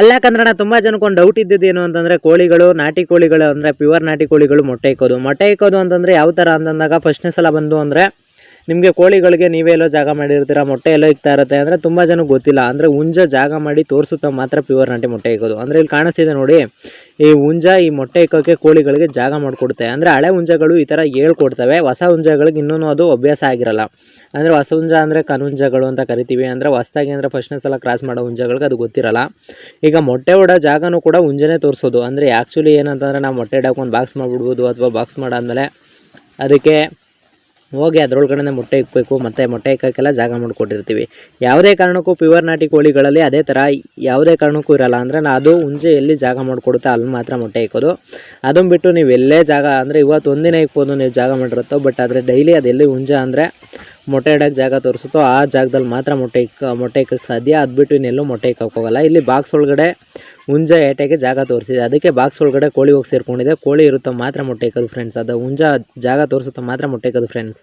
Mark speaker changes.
Speaker 1: ಅಲ್ಲ ನಾನು ತುಂಬಾ ಜನಕ್ಕೆ ಒಂದು ಡೌಟ್ ಇದ್ದಿದ್ದು ಏನು ಅಂತಂದ್ರೆ ಕೋಳಿಗಳು, ನಾಟಿ ಕೋಳಿಗಳು ಅಂದ್ರೆ ಪ್ಯೂರ್ ನಾಟಿ ಕೋಳಿಗಳು ಮೊಟ್ಟೆ ಇಕ್ಕೋದು. ಮೊಟ್ಟೆ ಇಕ್ಕೋದು ಅಂತಂದ್ರೆ ಯಾವ ತರ ಅಂತಂದಾಗ ಫಸ್ಟ್ನೇ ಸಲ ಬಂದು ಅಂದ್ರೆ ನಿಮಗೆ ಕೋಳಿಗಳಿಗೆ ನೀವೇ ಎಲ್ಲೋ ಜಾಗ ಮಾಡಿರ್ತೀರ, ಮೊಟ್ಟೆ ಎಲ್ಲೋ ಇಕ್ತಾ ಇರುತ್ತೆ ಅಂದ್ರೆ ತುಂಬಾ ಜನಕ್ಕೆ ಗೊತ್ತಿಲ್ಲ. ಅಂದ್ರೆ ಹುಂಜ ಜಾಗ ಮಾಡಿ ತೋರಿಸುತ್ತಾ ಮಾತ್ರ ಪ್ಯೂರ್ ನಾಟಿ ಮೊಟ್ಟೆ ಇಕ್ಕೋದು. ಅಂದ್ರೆ ಇಲ್ಲಿ ಕಾಣಿಸ್ತಿದೆ ನೋಡಿ ಈ ಹುಂಜ ಈ ಮೊಟ್ಟೆ ಇಕ್ಕೋಕೆ ಕೋಳಿಗಳಿಗೆ ಜಾಗ ಮಾಡಿಕೊಡುತ್ತೆ. ಅಂದರೆ ಹಳೆ ಹುಂಜಗಳು ಈ ಥರ ಹೇಳ್ಕೊಡ್ತವೆ. ಹೊಸ ಹುಂಜಗಳಿಗೆ ಇನ್ನೂ ಅದು ಅಭ್ಯಾಸ ಆಗಿರಲ್ಲ. ಅಂದರೆ ಹೊಸ ಹುಂಜ ಅಂದರೆ ಕನುಂಜಗಳು ಅಂತ ಕರಿತೀವಿ. ಅಂದರೆ ಹೊಸದಾಗಿ ಅಂದರೆ ಫಸ್ಟ್ನೇ ಸಲ ಕ್ರಾಸ್ ಮಾಡೋ ಹುಂಜಗಳಿಗೆ ಅದು ಗೊತ್ತಿರಲ್ಲ. ಈಗ ಮೊಟ್ಟೆ ಹೊಡೋ ಜಾಗನೂ ಕೂಡ ಹುಂಜನೇ ತೋರಿಸೋದು. ಅಂದರೆ ಆ್ಯಕ್ಚುಲಿ ಏನಂತಂದರೆ ನಾವು ಮೊಟ್ಟೆ ಇಡೋಕೊಂಡು ಒಂದು ಬಾಕ್ಸ್ ಮಾಡಿಬಿಡ್ಬೋದು ಅಥವಾ ಬಾಕ್ಸ್ ಮಾಡಾದಮೇಲೆ ಅದಕ್ಕೆ ಹೋಗಿ ಅದರೊಳಗಡೆ ಮೊಟ್ಟೆ ಇಕ್ಕಬೇಕು ಮತ್ತು ಮೊಟ್ಟೆ ಇಕ್ಕೋಕ್ಕೆಲ್ಲ ಜಾಗ ಮಾಡಿಕೊಟ್ಟಿರ್ತೀವಿ. ಯಾವುದೇ ಕಾರಣಕ್ಕೂ ಪ್ಯೂರ್ ನಾಟಿ ಕೋಳಿಗಳಲ್ಲಿ ಅದೇ ಥರ ಯಾವುದೇ ಕಾರಣಕ್ಕೂ ಇರಲ್ಲ. ಅಂದರೆ ನಾ ಅದು ಹುಂಜೆ ಎಲ್ಲಿ ಜಾಗ ಮಾಡಿಕೊಡುತ್ತೆ ಅಲ್ಲಿ ಮಾತ್ರ ಮೊಟ್ಟೆ ಇಕ್ಕೋದು. ಅದನ್ನು ಬಿಟ್ಟು ನೀವು ಎಲ್ಲೇ ಜಾಗ, ಅಂದರೆ ಇವತ್ತು ಒಂದಿನ ಇಕ್ಬೋದು ನೀವು ಜಾಗ ಮಾಡಿರುತ್ತೋ ಬಟ್ ಆದರೆ ಡೈಲಿ ಅದೆಲ್ಲಿ ಹುಂಜೆ ಅಂದರೆ ಮೊಟ್ಟೆ ಇಡೋಕ್ಕೆ ಜಾಗ ತೋರಿಸುತ್ತೋ, ಆ ಜಾಗದಲ್ಲಿ ಮಾತ್ರ ಮೊಟ್ಟೆ ಇಕ್ಕ ಮೊಟ್ಟೆ ಇಕ್ಕಕ್ಕೆ ಸಾಧ್ಯ. ಅದು ಬಿಟ್ಟು ಇನ್ನೆಲ್ಲೂ ಮೊಟ್ಟೆ ಇಕ್ಕೋಕ್ಕೋಗಲ್ಲ ಇಲ್ಲಿ ಬಾಕ್ಸ್ ಒಳಗಡೆ ಹುಂಜ ಏಟೆಗೆ ಜಾಗ ತೋರಿಸಿದೆ. ಅದಕ್ಕೆ ಬಾಕ್ಸ್ ಒಳಗಡೆ ಕೋಳಿ ಹೋಗಿ ಸೇರ್ಕೊಂಡಿದೆ. ಕೋಳಿ ಇರುತ್ತೆ ಮಾತ್ರ ಮೊಟ್ಟೆ ಇಕ್ಕದು ಫ್ರೆಂಡ್ಸ್ ಅದು ಹುಂಜ ಜಾಗ ತೋರಿಸುತ್ತೆ ಮಾತ್ರ ಮೊಟ್ಟೆ ಇಕ್ಕದು ಫ್ರೆಂಡ್ಸ್